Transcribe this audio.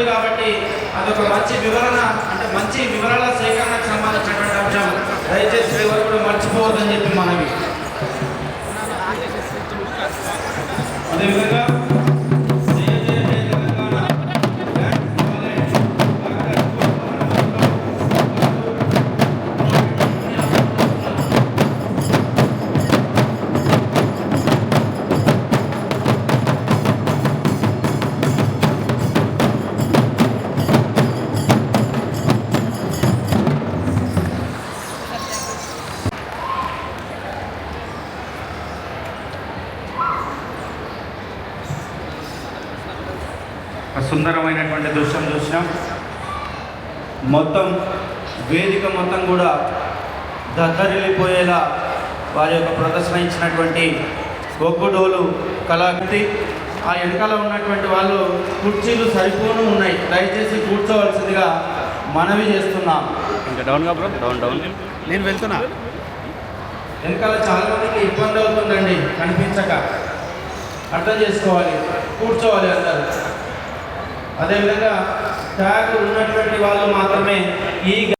జరుగుతుంది కాబట్టి అదొక మంచి వివరణ అంటే మంచి వివరాల సేకరణకు సంబంధించినటువంటి అంశం దయచేసి ఎవరు కూడా మర్చిపోవద్దని చెప్పి మనవి. అదేవిధంగా ఒక సుందరమైనటువంటి దృశ్యం చూసినాం. మొత్తం వేదిక మొత్తం కూడా దద్దరిల్లిపోయేలా వారి యొక్క ప్రదర్శన ఇచ్చినటువంటి ఒగ్గుడోలు కళాకృతి. ఆ వెనకాల ఉన్నటువంటి వాళ్ళు కుర్చీలు సరిపోను ఉన్నాయి. దయచేసి కూర్చోవలసిందిగా మనవి చేస్తున్నాం. ఇంకా డౌన్గా బ్రో డౌన్ డౌన్ నేను వెళ్తున్నా. వెనకాల చాలా మందికి ఇబ్బంది అవుతుందండి. కనిపించక. అర్థం చేసుకోవాలి. కూర్చోవాలి అందరు. అదేవిధంగా ట్యాగ్ ఉన్నటువంటి వాళ్ళు మాత్రమే ఈ